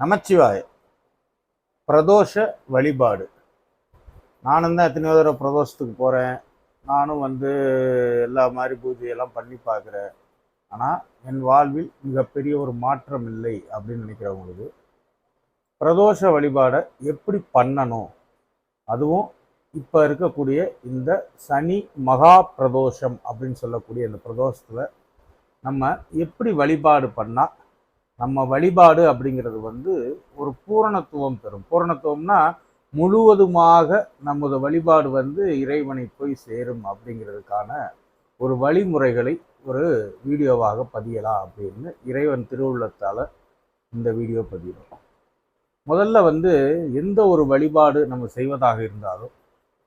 நமச்சிவாய. பிரதோஷ வழிபாடு. நானும் தான் எத்தனையோ தடவை பிரதோஷத்துக்கு போகிறேன் நானும் வந்து எல்லா மாதிரி பூஜையெல்லாம் பண்ணி பார்க்குறேன். ஆனால் என் வாழ்வில் மிகப்பெரிய ஒரு மாற்றம் இல்லை அப்படின்னு நினைக்கிறவங்களுக்கு பிரதோஷ வழிபாடை எப்படி பண்ணணும்? அதுவும் இப்போ இருக்கக்கூடிய இந்த சனி மகா பிரதோஷம் அப்படின்னு சொல்லக்கூடிய இந்த பிரதோஷத்தில் நம்ம எப்படி வழிபாடு பண்ணால் நம்ம வழிபாடு அப்படிங்கிறது வந்து ஒரு பூரணத்துவம் பெறும் பூரணத்துவம்னா முழுவதுமாக நமது வழிபாடு வந்து இறைவனை போய் சேரும் அப்படிங்கிறதுக்கான ஒரு வழிமுறைகளை ஒரு வீடியோவாக பதியலாம் அப்படின்னு இறைவன் திருவுள்ளத்தால் இந்த வீடியோ பதியிடும் முதல்ல வந்து எந்த ஒரு வழிபாடு நம்ம செய்வதாக இருந்தாலும்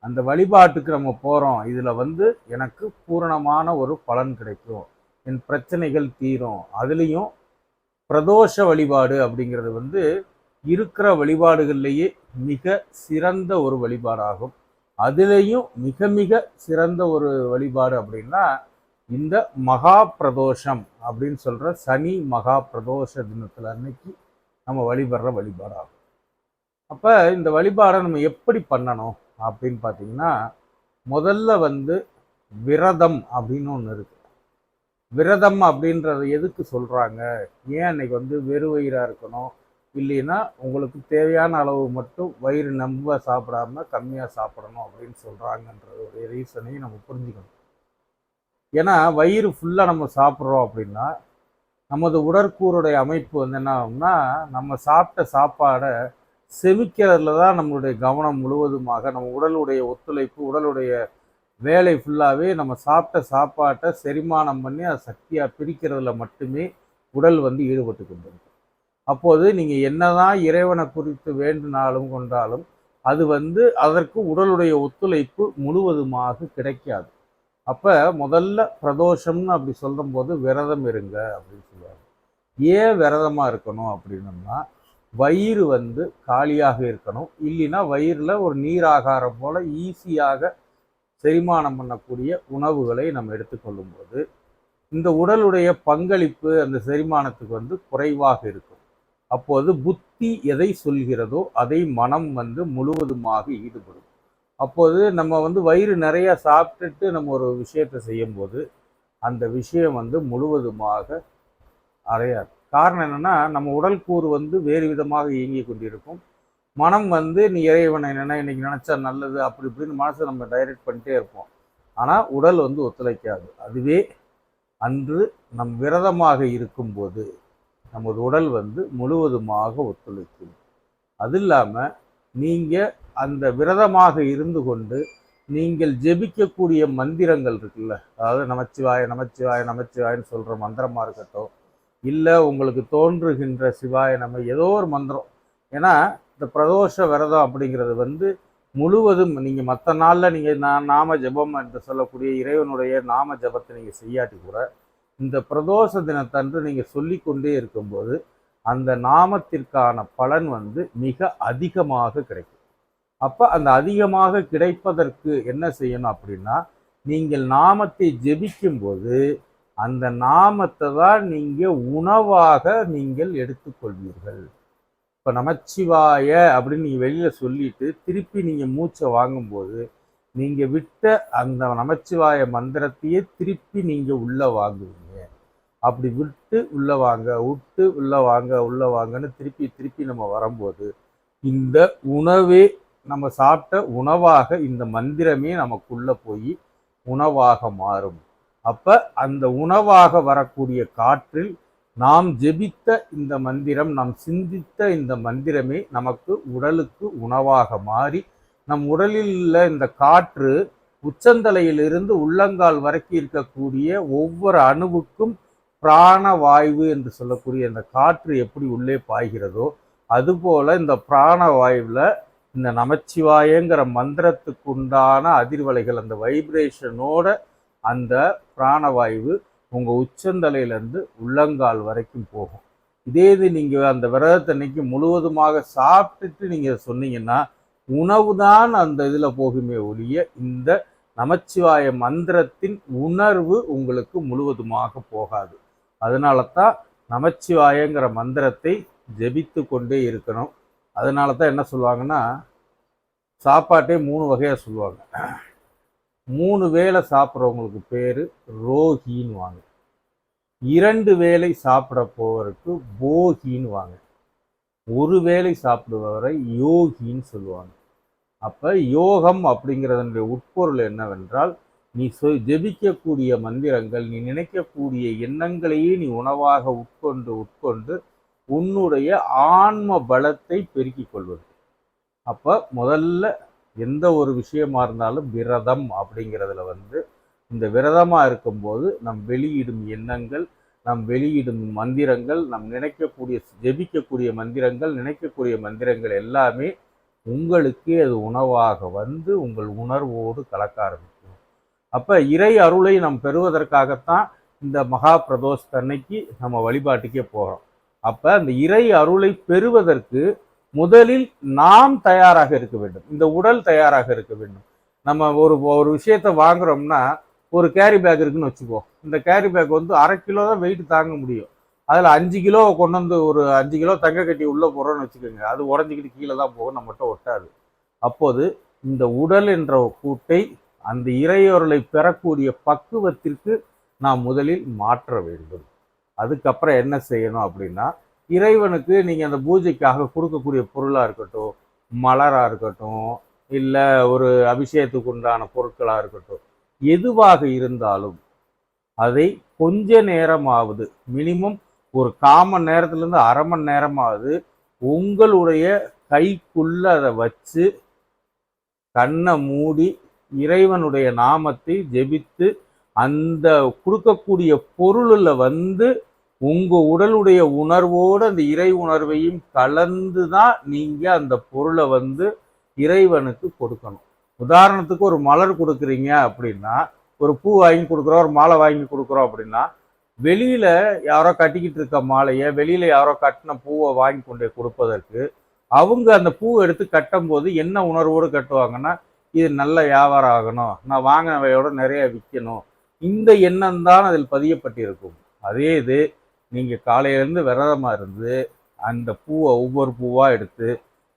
அந்த வழிபாட்டுக்கு நம்ம போகிறோம் இதில் வந்து எனக்கு பூரணமான ஒரு பலன் கிடைக்கும். என் பிரச்சனைகள் தீரும். அதுலேயும் பிரதோஷ வழிபாடு அப்படிங்கிறது வந்து இருக்கிற வழிபாடுகள்லேயே மிக சிறந்த ஒரு வழிபாடாகும். அதுலேயும் மிக மிக சிறந்த ஒரு வழிபாடு அப்படின்னா இந்த மகா பிரதோஷம் அப்படின்னு சொல்கிற சனி மகா பிரதோஷ தினத்தில் அன்னைக்கு நம்ம வழிபடுற வழிபாடாகும். அப்போ இந்த வழிபாடை நம்ம எப்படி பண்ணணும் அப்படின்னு பார்த்தீங்கன்னா முதல்ல வந்து விரதம் அப்படின்னு ஒன்று இருக்குது விரதம் அப்படின்றத எதுக்கு சொல்கிறாங்க ஏன் அன்னைக்கு வந்து வெறுவயிறாக இருக்கணும்? இல்லைன்னா உங்களுக்கு தேவையான அளவு மட்டும் வயிறு நம்ப சாப்பிடாம கம்மியாக சாப்பிடணும் அப்படின்னு சொல்கிறாங்கன்ற ஒரு ரீசனையும் நம்ம புரிஞ்சுக்கணும். ஏன்னா வயிறு ஃபுல்லாக நம்ம சாப்பிட்றோம் அப்படின்னா நமது உடற்கூறுடைய அமைப்பு வந்து என்ன ஆகும்னா நம்ம சாப்பிட்ட சாப்பாடை செமிக்கிறதுல தான் நம்மளுடைய கவனம் முழுவதுமாக நம்ம உடலுடைய ஒத்துழைப்பு உடலுடைய வேலை ஃபுல்லாகவே நம்ம சாப்பிட்ட சாப்பாட்டை செரிமானம் பண்ணி அதை சக்தியாக பிரிக்கிறதுல மட்டுமே உடல் வந்து ஈடுபட்டு கொண்டிருக்கும். அப்போது நீங்கள் என்னதான் இறைவனை குறித்து வேண்டினாலும் கொண்டாலும் அது வந்து அதற்கு உடலுடைய ஒத்துழைப்பு முழுவதுமாக கிடைக்காது. அப்போ முதல்ல பிரதோஷம்னு அப்படி சொல்லும்போது விரதம் இருங்க அப்படின்னு சொல்லுவாங்க. ஏன் விரதமாக இருக்கணும் அப்படின்னம்னா வயிறு வந்து காலியாக இருக்கணும். இல்லைன்னா வயிறில் ஒரு நீராகாரம் போல் ஈஸியாக செரிமானம் பண்ணக்கூடிய உணவுகளை நம்ம எடுத்துக்கொள்ளும்போது இந்த உடலுடைய பங்களிப்பு அந்த செரிமானத்துக்கு வந்து குறைவாக இருக்கும். அப்போது புத்தி எதை சொல்கிறதோ அதை மனம் வந்து முழுவதுமாக ஈடுபடும். அப்போது நம்ம வந்து வயிறு நிறைய சாப்பிட்டுட்டு நம்ம ஒரு விஷயத்தை செய்யும்போது அந்த விஷயம் வந்து முழுவதுமாக அறையாது காரணம் என்னென்னா நம்ம உடல் கூறு வந்து வேறு விதமாக இயங்கி கொண்டிருக்கும். மனம் வந்து நீ இறைவனை என்னென்ன இன்னைக்கு நினச்சா நல்லது அப்படி இப்படின்னு மனசை நம்ம டைரக்ட் பண்ணிட்டே இருப்போம். ஆனால் உடல் வந்து ஒத்துழைக்காது. அதுவே அன்று நம் விரதமாக இருக்கும்போது நமது உடல் வந்து முழுவதுமாக ஒத்துழைக்கும். அது இல்லாமல் நீங்கள் அந்த விரதமாக இருந்து கொண்டு நீங்கள் ஜெபிக்கக்கூடிய மந்திரங்கள் இருக்குல்ல அதாவது நமச்சிவாய நமச்சிவாய நமச்சிவாயன்னு சொல்கிற மந்திரமாக இருக்கட்டும் இல்லை உங்களுக்கு தோன்றுகின்ற சிவாய நம்ம ஏதோ ஒரு மந்திரம். ஏன்னா இந்த பிரதோஷ விரதம் அப்படிங்கிறது வந்து முழுவதும் நீங்கள் மற்ற நாளில் நீங்கள் நான் நாம ஜெபம் என்று சொல்லக்கூடிய இறைவனுடைய நாம ஜெபத்தை நீங்கள் செய்யாட்டி கூட இந்த பிரதோஷ தினத்தன்று நீங்கள் சொல்லிக்கொண்டே இருக்கும்போது அந்த நாமத்திற்கான பலன் வந்து மிக அதிகமாக கிடைக்கும். அப்போ அந்த அதிகமாக கிடைப்பதற்கு என்ன செய்யணும் அப்படின்னா நீங்கள் நாமத்தை ஜெபிக்கும்போது அந்த நாமத்தை தான் நீங்கள் உணவாக நீங்கள் எடுத்துக்கொள்வீர்கள். இப்போ நமச்சிவாய அப்படின்னு நீங்கள் வெளியில் சொல்லிட்டு திருப்பி நீங்கள் மூச்சை வாங்கும்போது நீங்கள் விட்ட அந்த நமச்சிவாய மந்திரத்தையே திருப்பி நீங்கள் உள்ளே வாங்குவீங்க. அப்படி விட்டு உள்ளே வாங்க விட்டு உள்ளே வாங்க உள்ளே வாங்கன்னு திருப்பி திருப்பி நம்ம வரும்போது இந்த உணவே நம்ம சாப்பிட்ட உணவாக இந்த மந்திரமே நமக்குள்ளே போய் உணவாக மாறும். அப்போ அந்த உணவாக வரக்கூடிய காற்றில் நாம் ஜெபித்த இந்த மந்திரம் நாம் சிந்தித்த இந்த மந்திரமே நமக்கு உடலுக்கு உணவாக மாறி நம் உடலில் உள்ள இந்த காற்று உச்சந்தலையிலிருந்து உள்ளங்கால் வரைக்கும் இருக்கக்கூடிய ஒவ்வொரு அணுவுக்கும் பிராணவாயு என்று சொல்லக்கூடிய இந்த காற்று எப்படி உள்ளே பாய்கிறதோ அதுபோல இந்த பிராணவாயுவில் இந்த நமச்சிவாயங்கிற மந்திரத்துக்கு உண்டான அதிர்வலைகள் அந்த வைப்ரேஷனோட அந்த பிராணவாயு உங்கள் உச்சந்தலையிலேருந்து உள்ளங்கால் வரைக்கும் போகும். இதே இது நீங்கள் அந்த விரதத்தன்னைக்கு முழுவதுமாக சாப்பிட்டுட்டு நீங்கள் சொன்னீங்கன்னா உணவு தான் அந்த இதில் போகுமே ஒழிய இந்த நமச்சிவாய மந்திரத்தின் உணர்வு உங்களுக்கு முழுவதுமாக போகாது. அதனால தான் நமச்சிவாயங்கிற மந்திரத்தை ஜெபித்து கொண்டே இருக்கணும். அதனால தான் என்ன சொல்லுவாங்கன்னா சாப்பாட்டே மூணு வகையாக சொல்லுவாங்க. மூணு வேளை சாப்பிட்றவங்களுக்கு பேர் ரோகின்னு வாங்க. இரண்டு வேளை சாப்பிட போவருக்கு போகின்னு வாங்க. ஒரு வேளை சாப்பிடுபவரை யோகின்னு சொல்லுவாங்க. அப்போ யோகம் அப்படிங்கிறதனுடைய உட்பொருள் என்னவென்றால் நீ சொ ஜெபிக்கக்கூடிய மந்திரங்கள் நீ நினைக்கக்கூடிய எண்ணங்களையே நீ உணவாக உட்கொண்டு உட்கொண்டு உன்னுடைய ஆன்ம பலத்தை பெருக்கிக் கொள்வது. அப்போ முதல்ல எந்த ஒரு விஷயமா இருந்தாலும் விரதம் அப்படிங்கிறதுல வந்து இந்த விரதமாக இருக்கும்போது நம் வெளியிடும் எண்ணங்கள் நம் வெளியிடும் மந்திரங்கள் நம் நினைக்கக்கூடிய ஜெபிக்கக்கூடிய மந்திரங்கள் நினைக்கக்கூடிய மந்திரங்கள் எல்லாமே உங்களுக்கே அது உணவாக வந்து உங்கள் உணர்வோடு கலக்க ஆரம்பிக்கும். அப்போ இறை அருளை நாம் பெறுவதற்காகத்தான் இந்த மகா பிரதோஷத்தன்னைக்கு நம்ம வழிபாட்டுக்கே போகிறோம் அப்போ அந்த இறை அருளை பெறுவதற்கு முதலில் நாம் தயாராக இருக்க வேண்டும். இந்த உடல் தயாராக இருக்க வேண்டும். நம்ம ஒரு ஒரு விஷயத்த வாங்குறோம்னா ஒரு கேரி பேக் இருக்குன்னு வச்சுக்கோ. இந்த கேரி பேக் வந்து அரை கிலோ தான் வெயிட் தாங்க முடியும். அதில் அஞ்சு கிலோ கொண்டு வந்து ஒரு அஞ்சு கிலோ தங்க கட்டி உள்ளே போகிறோன்னு வச்சுக்கோங்க. அது உடஞ்சிக்கிட்டு கீழே தான் போகும் நம்மகிட்ட ஒட்டாது. அப்போது இந்த உடல் என்ற கூட்டை அந்த இறையொருளை பெறக்கூடிய பக்குவத்திற்கு நாம் முதலில் மாற்ற வேண்டும். அதுக்கப்புறம் என்ன செய்யணும் அப்படின்னா இறைவனுக்கு நீங்கள் அந்த பூஜைக்காக கொடுக்கக்கூடிய பொருளாக இருக்கட்டும் மலராக இருக்கட்டும் இல்லை ஒரு அபிஷேகத்துக்கு உண்டான பொருட்களாக இருக்கட்டும் எதுவாக இருந்தாலும் அதை கொஞ்ச நேரமாவது மினிமம் ஒரு காமன் நேரத்துலேருந்து அரை மணி நேரமாவது உங்களுடைய கைக்குள்ள அதை வச்சு கண்ணை மூடி இறைவனுடைய நாமத்தை ஜெபித்து அந்த கொடுக்கக்கூடிய பொருளில் வந்து உங்கள் உடலுடைய உணர்வோடு அந்த இறை உணர்வையும் கலந்து தான் நீங்கள் அந்த பொருளை வந்து இறைவனுக்கு கொடுக்கணும். உதாரணத்துக்கு ஒரு மலர் கொடுக்குறீங்க அப்படின்னா ஒரு பூ வாங்கி கொடுக்குறோம் ஒரு மாலை வாங்கி கொடுக்குறோம் அப்படின்னா வெளியில் யாரோ கட்டிக்கிட்டு இருக்க மாலையை வெளியில் யாரோ கட்டின பூவை வாங்கி கொண்டு கொடுப்பதற்கு அவங்க அந்த பூ எடுத்து கட்டும்போது என்ன உணர்வோடு கட்டுவாங்கன்னா இது நல்ல வியாபாரம் ஆகணும் நான் வாங்கினவையோட நிறைய விற்கணும். இந்த எண்ணம் தான் அதில் பதியப்பட்டிருக்கும். அதே இது நீங்கள் காலையிலேருந்து விரதமாக இருந்து அந்த பூவை ஒவ்வொரு பூவாக எடுத்து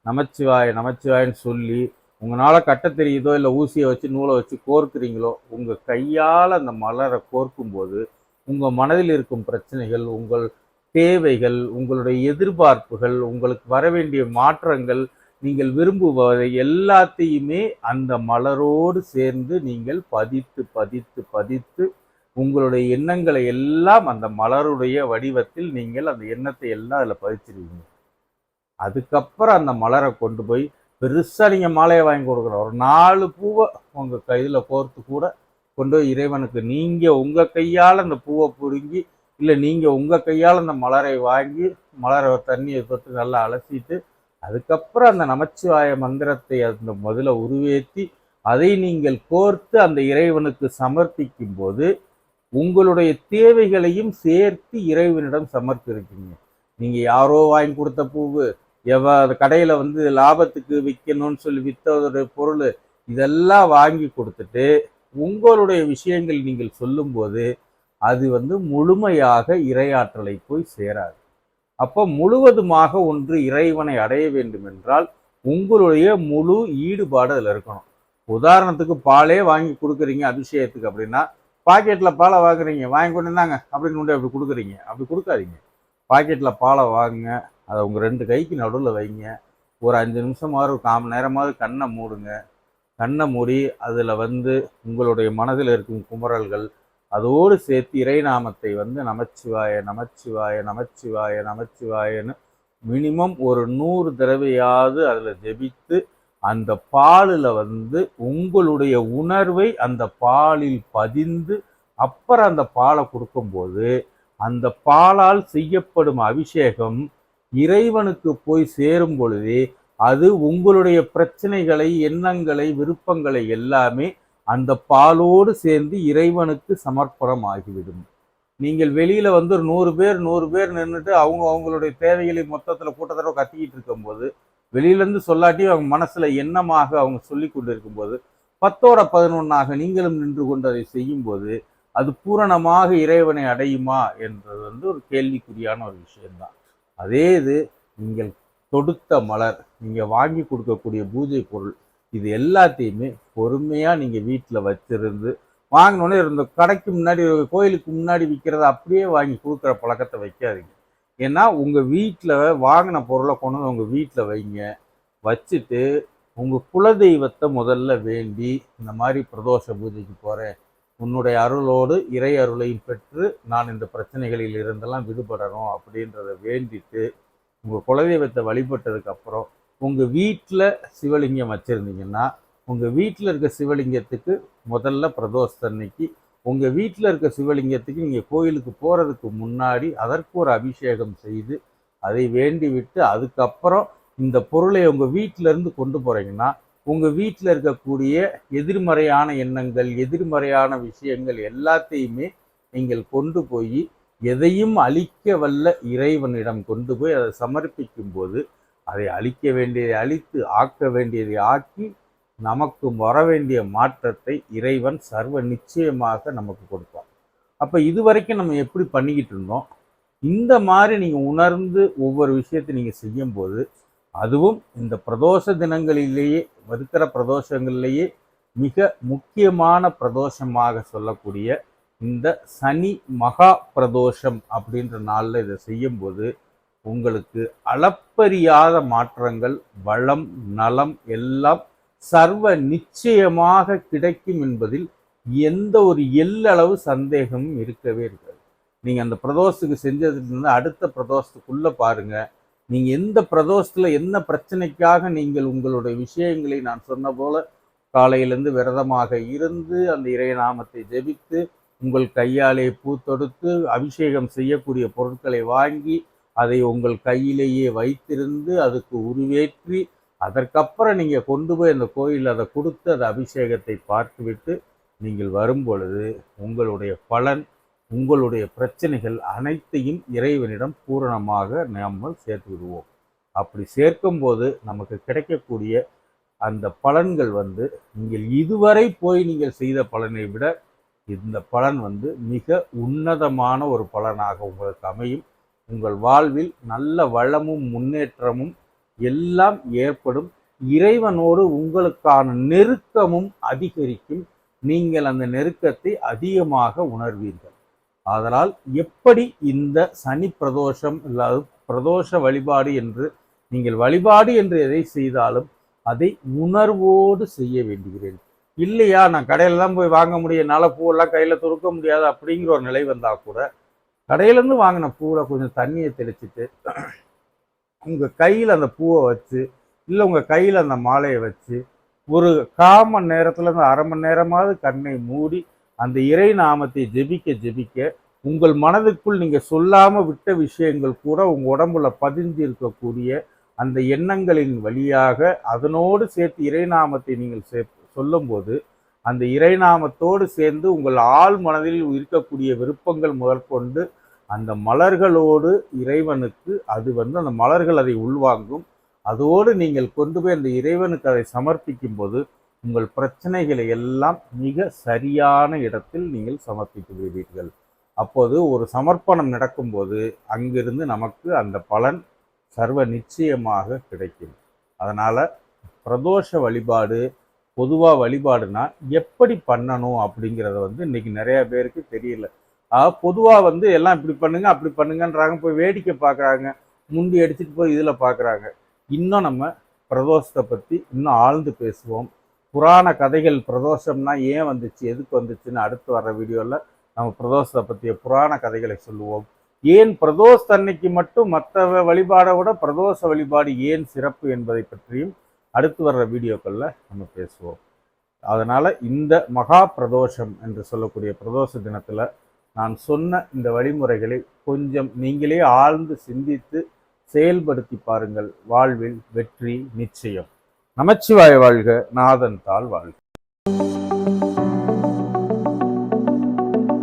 நமச்சிவாய நமச்சிவாயன்னு சொல்லி உங்களால் கட்ட தெரியுதோ இல்லை ஊசியை வச்சு நூலை வச்சு கோர்க்குறீங்களோ உங்கள் கையால் அந்த மலரை கோர்க்கும்போது உங்கள் மனதில் இருக்கும் பிரச்சனைகள் உங்கள் தேவைகள் உங்களுடைய எதிர்பார்ப்புகள் உங்களுக்கு வர வேண்டிய மாற்றங்கள் நீங்கள் விரும்புவதை எல்லாத்தையுமே அந்த மலரோடு சேர்ந்து நீங்கள் பதித்து பதித்து பதித்து உங்களுடைய எண்ணங்களை எல்லாம் அந்த மலருடைய வடிவத்தில் நீங்கள் அந்த எண்ணத்தை எல்லாம் அதில் பதிச்சிருவீங்க. அதுக்கப்புறம் அந்த மலரை கொண்டு போய் பெருசாக நீங்கள் மாலையை வாங்கி கொடுக்குறோம் ஒரு நாலு பூவை உங்கள் கையில் கோர்த்து கூட கொண்டு போய் இறைவனுக்கு நீங்கள் உங்கள் கையால் அந்த பூவை பிடுங்கி இல்லை நீங்கள் உங்கள் கையால் அந்த மலரை வாங்கி மலரை தண்ணியை தொட்டு நல்லா அலசிட்டு அதுக்கப்புறம் அந்த நமச்சிவாய மந்திரத்தை அந்த முதல்ல உருவேற்றி அதை நீங்கள் கோர்த்து அந்த இறைவனுக்கு சமர்ப்பிக்கும் போது உங்களுடைய தேவைகளையும் சேர்த்து இறைவனிடம் சமர்ப்பிருக்கீங்க நீங்கள் யாரோ வாங்கி கொடுத்த பூவு எவ கடையில் வந்து லாபத்துக்கு விற்கணும்னு சொல்லி விற்றதோட பொருள் இதெல்லாம் வாங்கி கொடுத்துட்டு உங்களுடைய விஷயங்கள் நீங்கள் சொல்லும்போது அது வந்து முழுமையாக இரையாற்றலை போய் சேராது. அப்போ முழுவதுமாக ஒன்று இறைவனை அடைய வேண்டும் என்றால் உங்களுடைய முழு ஈடுபாடு அதில் இருக்கணும். உதாரணத்துக்கு பாலே வாங்கி கொடுக்குறீங்க அபிஷேகத்துக்கு அப்படின்னா பாக்கெட்டில் பாலை வாங்குறீங்க வாங்கி கொண்டு இருந்தாங்க அப்படின்னு கொண்டு அப்படி கொடுக்குறீங்க. அப்படி கொடுக்காதீங்க. பாக்கெட்டில் பாலை வாங்குங்க. அதை உங்கள் ரெண்டு கைக்கு நடுவில் வைங்க. ஒரு அஞ்சு நிமிஷமாவது ஒரு காம நேரமாவது கண்ணை மூடுங்க. கண்ணை மூடி அதில் வந்து உங்களுடைய மனதில் இருக்கும் குமரல்கள் அதோடு சேர்த்து இறைநாமத்தை வந்து நமச்சிவாய நமச்சிவாய நமச்சிவாய நமச்சிவாயன்னு மினிமம் ஒரு நூறு தடவையாவது அதில் ஜெபித்து அந்த பாலில் வந்து உங்களுடைய உணர்வை அந்த பாலில் பதிந்து அப்புறம் அந்த பாலை கொடுக்கும்போது அந்த பாலால் செய்யப்படும் அபிஷேகம் இறைவனுக்கு போய் சேரும் பொழுதே அது உங்களுடைய பிரச்சனைகளை எண்ணங்களை விருப்பங்களை எல்லாமே அந்த பாலோடு சேர்ந்து இறைவனுக்கு சமர்ப்பணம் ஆகிவிடும் நீங்கள் வெளியில் வந்து ஒரு நூறு பேர் நூறு பேர் நின்றுட்டு அவங்க அவங்களுடைய தேவைகளை மொத்தத்தில் கூட்டத்தடவை கத்திக்கிட்டு இருக்கும்போது வெளியிலேருந்து சொல்லாட்டி அவங்க மனசில் எண்ணமாக அவங்க சொல்லி கொண்டு இருக்கும்போது பத்தோட பதினொன்னாக நீங்களும் நின்று கொண்டு அதை செய்யும்போது அது பூரணமாக இறைவனை அடையுமா என்றது வந்து ஒரு கேள்விக்குறியான ஒரு விஷயம்தான். அதே இது நீங்கள் தொடுத்த மலர் நீங்கள் வாங்கி கொடுக்கக்கூடிய பூஜை பொருள் இது எல்லாத்தையுமே பொறுமையாக நீங்கள் வீட்டில் வச்சிருந்து வாங்கினோடனே இருந்த கடைக்கு முன்னாடி கோயிலுக்கு முன்னாடி விற்கிறத அப்படியே வாங்கி கொடுக்குற பழக்கத்தை வைக்காதீங்க. ஏன்னா உங்கள் வீட்டில் வாங்கின பொருளை கொண்டு வந்து உங்கள் வீட்டில் வைங்க. வச்சுட்டு உங்கள் குலதெய்வத்தை முதல்ல வேண்டி இந்த மாதிரி பிரதோஷ பூஜைக்கு போகிறேன் உன்னுடைய அருளோடு இறை அருளையும் பெற்று நான் இந்த பிரச்சனைகளில் இருந்தெல்லாம் விடுபடணும் அப்படின்றத வேண்டிட்டு உங்கள் குலதெய்வத்தை வழிபட்டதுக்கப்புறம் உங்கள் வீட்டில் சிவலிங்கம் வச்சுருந்தீங்கன்னா உங்கள் வீட்டில் இருக்க சிவலிங்கத்துக்கு முதல்ல பிரதோஷத்தன்னைக்கு உங்கள் வீட்டில் இருக்க சிவலிங்கத்துக்கு நீங்கள் கோயிலுக்கு போகிறதுக்கு முன்னாடி அதற்கு ஒரு அபிஷேகம் செய்து அதை வேண்டி விட்டு அதுக்கப்புறம் இந்த பொருளை உங்கள் வீட்டிலேருந்து கொண்டு போகிறீங்கன்னா உங்கள் வீட்டில் இருக்கக்கூடிய எதிர்மறையான எண்ணங்கள் எதிர்மறையான விஷயங்கள் எல்லாத்தையுமே நீங்கள் கொண்டு போய் எதையும் அழிக்க வல்ல இறைவனிடம் கொண்டு போய் அதை சமர்ப்பிக்கும் போது அதை அழிக்க வேண்டியதை அழித்து ஆக்க வேண்டியதை ஆக்கி நமக்கு வர வேண்டிய மாற்றத்தை இறைவன் சர்வ நிச்சயமாக நமக்கு கொடுப்பான். அப்போ இது வரைக்கும் நம்ம எப்படி பண்ணிக்கிட்டு இருந்தோம்? இந்த மாதிரி நீங்கள் உணர்ந்து ஒவ்வொரு விஷயத்தை நீங்கள் செய்யும்போது அதுவும் இந்த பிரதோஷ தினங்களிலேயே இருக்கிற பிரதோஷங்கள்லேயே மிக முக்கியமான பிரதோஷமாக சொல்லக்கூடிய இந்த சனி மகா பிரதோஷம் அப்படின்ற நாளில் இதை செய்யும்போது உங்களுக்கு அளப்பரியாத மாற்றங்கள் வளம் நலம் எல்லாம் சர்வ நிச்சயமாக கிடைக்கும் என்பதில் எந்த ஒரு எல்லளவு சந்தேகமும் இருக்கவே இருக்காது. நீங்கள் அந்த பிரதோஷத்துக்கு செஞ்சதுலேருந்து அடுத்த பிரதோஷத்துக்குள்ளே பாருங்கள் நீங்கள் எந்த பிரதோஷத்தில் என்ன பிரச்சனைக்காக நீங்கள் உங்களுடைய விஷயங்களை நான் சொன்ன போல் காலையிலேருந்து விரதமாக இருந்து அந்த இறைநாமத்தை ஜெபித்து உங்கள் கையாலே பூ தொடுத்து அபிஷேகம் செய்யக்கூடிய பொருட்களை வாங்கி அதை உங்கள் கையிலேயே வைத்திருந்து அதுக்கு உருவேற்றி அதற்கப்புறம் நீங்கள் கொண்டு போய் அந்த கோயிலில் அதை கொடுத்து அந்த அபிஷேகத்தை பார்த்துவிட்டு நீங்கள் வரும் பொழுது உங்களுடைய பலன் உங்களுடைய பிரச்சனைகள் அனைத்தையும் இறைவனிடம் பூரணமாக நம்ம சேர்த்து விடுவோம். அப்படி சேர்க்கும்போது நமக்கு கிடைக்கக்கூடிய அந்த பலன்கள் வந்து நீங்கள் இதுவரை போய் நீங்கள் செய்த பலனை விட இந்த பலன் வந்து மிக உன்னதமான ஒரு பலனாக உங்களுக்கு அமையும். உங்கள் வாழ்வில் நல்ல வளமும் முன்னேற்றமும் எல்லாம் ஏற்படும். இறைவனோடு உங்களுக்கான நெருக்கமும் அதிகரிக்கும். நீங்கள் அந்த நெருக்கத்தை அதிகமாக உணர்வீர்கள். ஆதலால் எப்படி இந்த சனி பிரதோஷம் இல்லாத பிரதோஷ வழிபாடு என்று நீங்கள் வழிபாடு என்று எதை செய்தாலும் அதை உணர்வோடு செய்ய வேண்டுகிறேன். இல்லையா நான் கடையில தான் போய் வாங்க முடியும் என்னால் பூவெல்லாம் கையில் துருக்க முடியாது அப்படிங்கிற ஒரு நிலை வந்தால் கூட கடையிலேருந்து வாங்கின பூவில் கொஞ்சம் தண்ணியை தெளிச்சிட்டு உங்கள் கையில் அந்த பூவை வச்சு இல்லை உங்கள் கையில் அந்த மாலையை வச்சு ஒரு கால் மணி நேரத்தில் அந்த அரை மணி நேரமாவது கண்ணை மூடி அந்த இறை நாமத்தை ஜெபிக்க ஜெபிக்க உங்கள் மனதுக்குள் நீங்கள் சொல்லாமல் விட்ட விஷயங்கள் கூட உங்கள் உடம்புல பதிஞ்சு இருக்கக்கூடிய அந்த எண்ணங்களின் வழியாக அதனோடு சேர்த்து இறைநாமத்தை நீங்கள் சே சொல்லும்போது அந்த இறைநாமத்தோடு சேர்ந்து உங்கள் ஆள் மனதில் இருக்கக்கூடிய விருப்பங்கள் முதற்கொண்டு அந்த மலர்களோடு இறைவனுக்கு அது வந்து அந்த மலர்கள் அதை உள்வாங்கும். அதோடு நீங்கள் கொண்டு போய் அந்த இறைவனுக்கு அதை சமர்ப்பிக்கும் போது உங்கள் பிரச்சனைகளை எல்லாம் மிக சரியான இடத்தில் நீங்கள் சமர்ப்பித்து விடுவீர்கள். அப்போது ஒரு சமர்ப்பணம் நடக்கும்போது அங்கிருந்து நமக்கு அந்த பலன் சர்வ நிச்சயமாக கிடைக்கும். அதனால் பிரதோஷ வழிபாடு பொதுவாக வழிபாடுனா எப்படி பண்ணணும் அப்படிங்கிறத வந்து இன்றைக்கி நிறையா பேருக்கு தெரியல. பொதுவாக வந்து எல்லாம் இப்படி பண்ணுங்க அப்படி பண்ணுங்கன்றாங்க. போய் வேடிக்கை பார்க்குறாங்க முண்டி அடிச்சுட்டு போய் இதில் பார்க்குறாங்க இன்னும் நம்ம பிரதோஷத்தை பற்றி இன்னும் ஆழ்ந்து பேசுவோம். புராண கதைகள் பிரதோஷம்னா ஏன் வந்துச்சு எதுக்கு வந்துச்சுன்னு அடுத்து வர வீடியோவில் நம்ம பிரதோஷத்தை பற்றிய புராண கதைகளை சொல்லுவோம். ஏன் பிரதோஷ அன்னைக்கு மட்டும் மற்ற வழிபாடை விட பிரதோஷ வழிபாடு ஏன் சிறப்பு என்பதை பற்றியும் அடுத்து வர்ற வீடியோக்களில் நம்ம பேசுவோம். அதனால் இந்த மகா பிரதோஷம் என்று சொல்லக்கூடிய பிரதோஷ தினத்தில் நான் சொன்ன இந்த வழிமுறைகளை கொஞ்சம் நீங்களே ஆழ்ந்து சிந்தித்து செயல்படுத்தி பாருங்கள். வாழ்வில் வெற்றி நிச்சயம். நமச்சிவாய வாழ்க நாதன் தாள் வாழ்க.